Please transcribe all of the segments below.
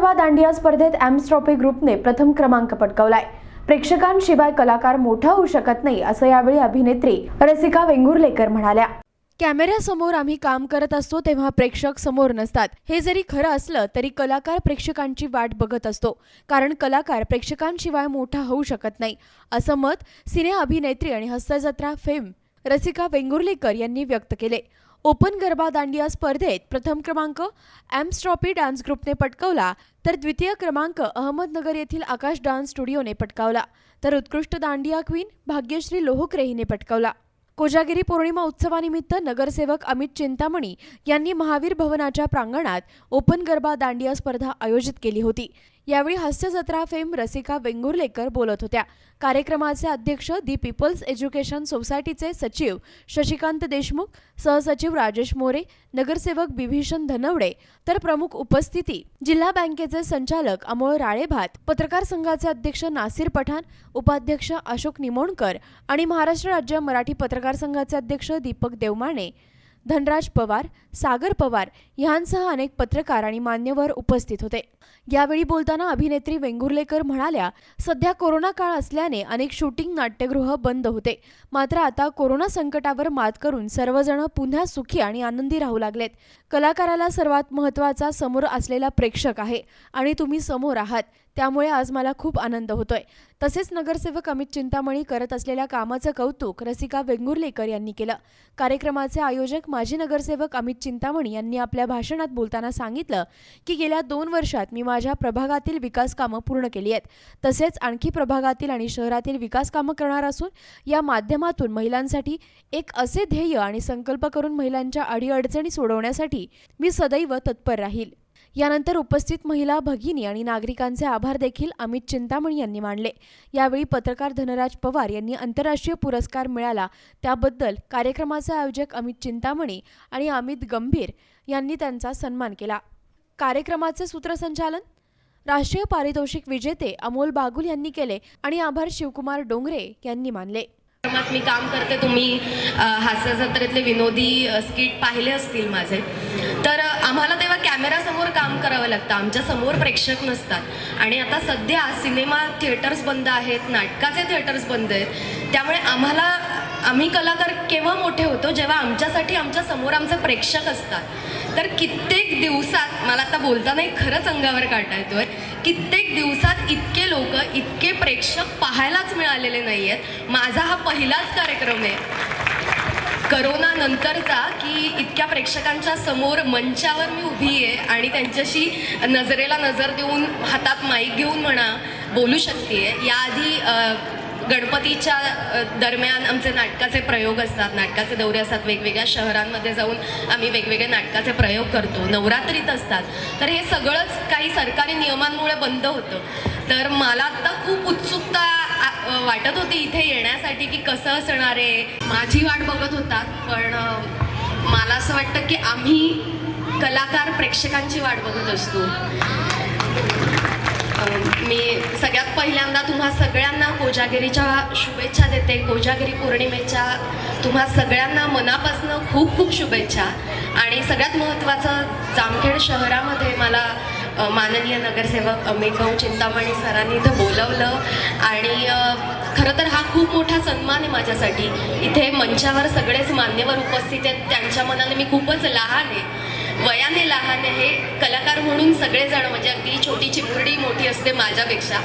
गरबा दांडिया स्पर्धेत AIIMS trophy ग्रुपने प्रथम क्रमांक पटकावलाय. प्रेक्षकांशिवाय कलाकार मोठा होऊ शकत नाही असं यावेळी अभिनेत्री रसिका वेंगुर्लेकर म्हणाल्या. कॅमेऱ्यासमोर आम्ही काम करत असतो तेव्हा प्रेक्षक समोर नसतात. हे जरी खरं असलं तरी कलाकार प्रेक्षकांची वाट बघत असतो कारण कलाकार प्रेक्षकांशिवाय मोठा होऊ शकत नाही असं मत सिने अभिनेत्री आणि हस्तजत्रा फेम रसिका वेंगुर्लेकर यांनी व्यक्त केले. ओपन गरबा दांडिया स्पर्धेत प्रथम क्रमांक एम्स ट्रॉफी डान्स ग्रुपने पटकावला तर द्वितीय क्रमांक अहमदनगर येथील आकाश डान्स स्टुडिओने पटकावला तर उत्कृष्ट दांडिया क्वीन भाग्यश्री लोहकरे हिने पटकावला. कोजागिरी पौर्णिमा उत्सवानिमित्त नगरसेवक अमित चिंतामणी यांनी महावीर भवनाच्या प्रांगणात ओपन गरबा दांडिया स्पर्धा आयोजित केली होती. यावेळी हास्य जत्रा फेम रसिका वेंगुर्लेकर बोलत होत्या. कार्यक्रमाचे अध्यक्ष दी पीपल्स एज्युकेशन सोसायटीचे सचिव शशिकांत देशमुख सहसचिव राजेश मोरे नगरसेवक बिभीषण धनवडे तर प्रमुख उपस्थिती जिल्हा बँकेचे संचालक अमोल राळेभात पत्रकार संघाचे अध्यक्ष नासिर पठाण उपाध्यक्ष अशोक निमोणकर आणि महाराष्ट्र राज्य मराठी पत्रकार संघाचे अध्यक्ष दीपक देवमाने धनराज पवार सागर पवार यांसह अनेक पत्रकार आणि मान्यवर उपस्थित होते. यावेळी बोलताना अभिनेत्री वेंगुर्लेकर म्हणाल्या सध्या कोरोना काळ असल्याने अनेक शूटिंग नाट्यगृह बंद होते. मात्र आता कोरोना संकटावर मात करून सर्वजण पुन्हा सुखी आणि आनंदी राहू लागलेत. कलाकाराला सर्वात महत्त्वाचा समोर असलेला प्रेक्षक आहे आणि तुम्ही समोर आहात. त्यामुळे आज मला खूप आनंद होतोय. तसेच नगरसेवक अमित चिंतामणी करत असलेल्या कामाचं कौतुक रसिका वेंगुर्लेकर यांनी केलं. कार्यक्रमाचे आयोजक माजी नगरसेवक अमित चिंतामणी यांनी आपल्या भाषणात बोलताना सांगितलं की गेल्या दोन वर्षात मी माझ्या प्रभागातील विकास कामं पूर्ण केली आहेत. तसेच आणखी प्रभागातील आणि शहरातील विकास कामं करणार असून या माध्यमातून महिलांसाठी एक असे ध्येय आणि संकल्प करून महिलांच्या अडीअडचणी सोडवण्यासाठी मी सदैव तत्पर राहील. यानंतर उपस्थित महिला भगिनी आणि नागरिकांचे आभार देखील अमित चिंतामणी यांनी मानले. यावेळी पत्रकार धनराज पवार यांनी आंतरराष्ट्रीय पुरस्कार मिळाला. त्याबद्दल कार्यक्रमाचे आयोजक अमित चिंतामणी आणि अमित गंभीर यांनी त्यांचा सन्मान केला. कार्यक्रमाचे सूत्रसंचालन? राष्ट्रीय पारितोषिक विजेते अमोल बागुल यांनी केले आणि आभार शिवकुमार डोंगरे यांनी मानले. मी काम करते. तुम्ही हास्यजत्रेतले हास्य विनोदी स्किट पाहिले असतील माझे. तर आम्हाला तेव्हा कॅमेरासमोर काम करावं लागतं. आमच्यासमोर प्रेक्षक नसतात. आणि आता सध्या सिनेमा थिएटर्स बंद आहेत नाटकाचे थिएटर्स बंद आहेत. त्यामुळे आम्हाला आम्ही कलाकार केव्हा मोठे होतो? जेव्हा आमच्यासाठी आमच्यासमोर आमचे प्रेक्षक असतात. तर कित्येक दिवसात मला आता बोलतानाही खरंच अंगावर काटा येतोय. कित्येक दिवसात इतके लोक इतके प्रेक्षक पाहायलाच मिळालेले नाही आहेत माझा हा पहिलाच कार्यक्रम आहे. करोना नंतरचा की इतक्या प्रेक्षकांच्या समोर मंचावर मी उभी आहे आणि त्यांच्याशी नजरेला नजर देऊन हातात माईक घेऊन म्हणा बोलू शकते याआधी गणपतीच्या दरम्यान आमचे नाटकाचे प्रयोग असतात. नाटकाचे दौरे असतात. वेगवेगळ्या शहरांमध्ये जाऊन आम्ही वेगवेगळे नाटकाचे प्रयोग करतो. नवरात्रीत असतात. तर हे सगळंच काही सरकारी नियमांमुळे बंद होतं. तर मला आत्ता खूप उत्सुकता वाटत होती इथे येण्यासाठी की कसं असणार आहे. माझी वाट बघत होतात पण मला असं वाटतं की आम्ही कलाकार प्रेक्षकांची वाट बघत असतो. मी सगळ्यात पहिल्यांदा तुम्हा सगळ्यांना कोजागिरीच्या शुभेच्छा देते. कोजागिरी पौर्णिमेच्या तुम्हा सगळ्यांना मनापासनं खूप खूप शुभेच्छा. आणि सगळ्यात महत्त्वाचं जामखेड शहरामध्ये मला माननीय नगरसेवक अमित भाऊ चिंतामणी सरांनी इथं बोलवलं. आणि खरं तर हा खूप मोठा सन्मान आहे माझ्यासाठी. इथे मंचावर सगळेच मान्यवर उपस्थित आहेत. त्यांच्या मनाने मी खूपच लहान आहे. वयाने लहान हे कलाकार म्हणून सगळेजण म्हणजे अगदी छोटी चिमुरडी मोठी असते माझ्यापेक्षा.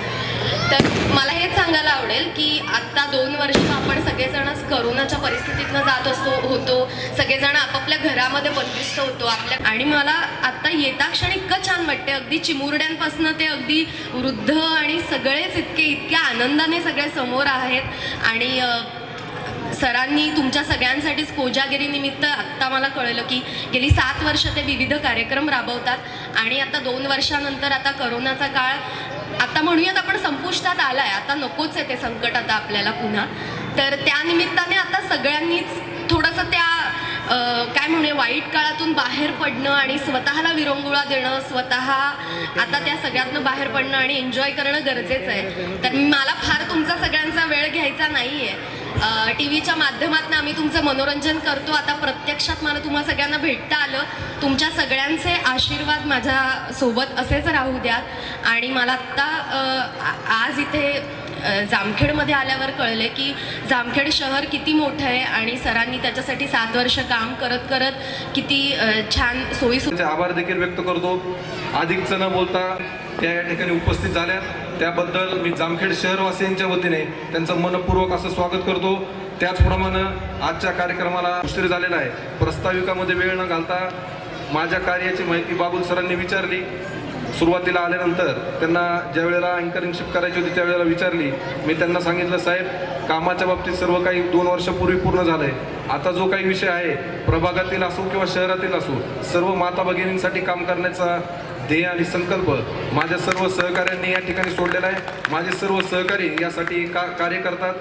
तर मला हेच सांगायला आवडेल की आत्ता दोन वर्ष आपण सगळेजणच करोनाच्या परिस्थितीतनं जात असतो होतो. सगळेजण आपापल्या घरामध्ये बंदिस्त होतो आपल्या आणि मला आत्ता येता क्षणी इतकं छान वाटते अगदी चिमुरड्यांपासनं ते अगदी वृद्ध आणि सगळेच इतके इतक्या आनंदाने सगळे समोर आहेत. आणि सरांनी तुमच्या सगळ्यांसाठीच कोजागिरीनिमित्त आत्ता मला कळलं की गेली सात वर्ष ते विविध कार्यक्रम राबवतात आणि आता दोन वर्षानंतर आता करोनाचा काळ आता म्हणूयात आपण संपुष्टात आलाय. आता नकोच आहे ते संकट आता आपल्याला पुन्हा. तर त्यानिमित्ताने आता सगळ्यांनीच काय म्हणे वाईट काळातून बाहेर पडणं आणि स्वतःला विरंगुळा देणं स्वतः आता त्या सगळ्यातनं बाहेर पडणं आणि एन्जॉय करणं गरजेचं आहे. तर मला फार तुमचा सगळ्यांचा वेळ घ्यायचा नाही आहे टी व्हीच्या माध्यमातून आम्ही तुमचं मनोरंजन करतो. आता प्रत्यक्षात मला तुम्हा सगळ्यांना भेटता आलं. तुमच्या सगळ्यांचे आशीर्वाद माझ्या सोबत असेच राहू द्यात. आणि मला आत्ता आज इथे जामखेडमध्ये आल्यावर कळले की जामखेड शहर किती मोठं आहे आणि सरांनी त्याच्यासाठी सात वर्ष काम करत करत किती छान सोयी आभार देखील व्यक्त करतो. अधिकचं न बोलता त्या या ठिकाणी उपस्थित झाल्या. त्याबद्दल मी जामखेड शहरवासियांच्या वतीने त्यांचं मनपूर्वक असं स्वागत करतो. त्याचप्रमाणे आजच्या कार्यक्रमाला उशीर झालेला आहे. प्रस्ताविकामध्ये वेळ न घालता माझ्या कार्याची माहिती बाबुल सरांनी विचारली. सुरुवातीला आल्यानंतर त्यांना ज्या वेळेला अँकरिंगशिप करायची होती त्यावेळेला विचारली. मी त्यांना सांगितलं साहेब कामाच्या बाबतीत सर्व काही दोन वर्षापूर्वी पूर्ण झालंय. आता जो काही विषय आहे प्रभागातील असो किंवा शहरातील असो सर्व माता भगिनींसाठी काम करण्याचा ध्येय आणि संकल्प माझ्या सर्व सहकाऱ्यांनी या ठिकाणी सोडलेला आहे. माझे सर्व सहकारी यासाठी का कार्य करतात.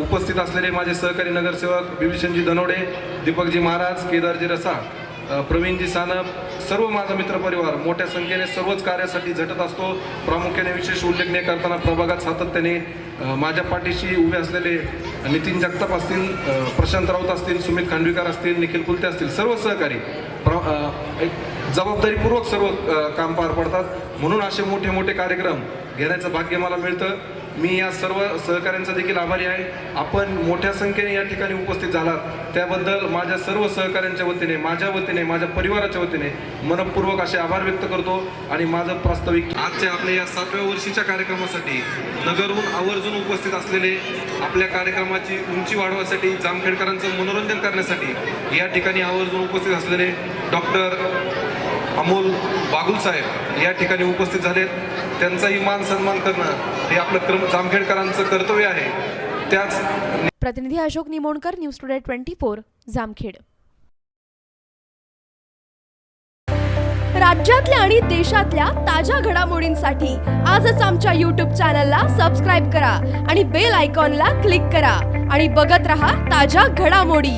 उपस्थित असलेले माझे सहकारी नगरसेवक बिभीषणजी धनवडे दीपकजी महाराज केदारजी रसा प्रवीणजी सानप सर्व माझा मित्रपरिवार मोठ्या संख्येने सर्वच कार्यासाठी झटत असतो. प्रामुख्याने विशेष उल्लेखनीय करताना प्रभागात सातत्याने माझ्या पाठीशी उभे असलेले नितीन जगताप असतील प्रशांत राऊत असतील सुमित खांडवीकर असतील निखिल कुलते असतील सर्व सहकारी एक जबाबदारीपूर्वक सर्व काम पार पडतात. म्हणून असे मोठे मोठे कार्यक्रम घेण्याचं भाग्य मला मिळतं. मी या सर्व सहकाऱ्यांचा देखील आभारी आहे. आपण मोठ्या संख्येने या ठिकाणी उपस्थित झालात. त्याबद्दल माझ्या सर्व सहकाऱ्यांच्या वतीने माझ्या वतीने माझ्या परिवाराच्या वतीने मनपूर्वक असे आभार व्यक्त करतो आणि माझं प्रास्ताविक आजच्या आपल्या या सातव्या वर्षीच्या कार्यक्रमासाठी नगरहून आवर्जून उपस्थित असलेले आपल्या कार्यक्रमाची उंची वाढवण्यासाठी जामखेडकरांचं मनोरंजन करण्यासाठी या ठिकाणी आवर्जून उपस्थित असलेले डॉक्टर अमोल बागुल साहेब या ठिकाणी उपस्थित झालेत. त्यांचाही मान सन्मान करणं हे आपलं क्रम जामखेडकरांचं कर्तव्य आहे. त्याच प्रतिनिधी Ashok Nimonkar news today twenty four Jamkhed. राज्यातल्या आणि देशातल्या ताज्या घडामोडींसाठी आजच आमच्या यूट्यूब चॅनलला सबस्क्राईब करा आणि बेल आयकॉनला क्लिक करा आणि बघत रहा ताज्या घडामोडी.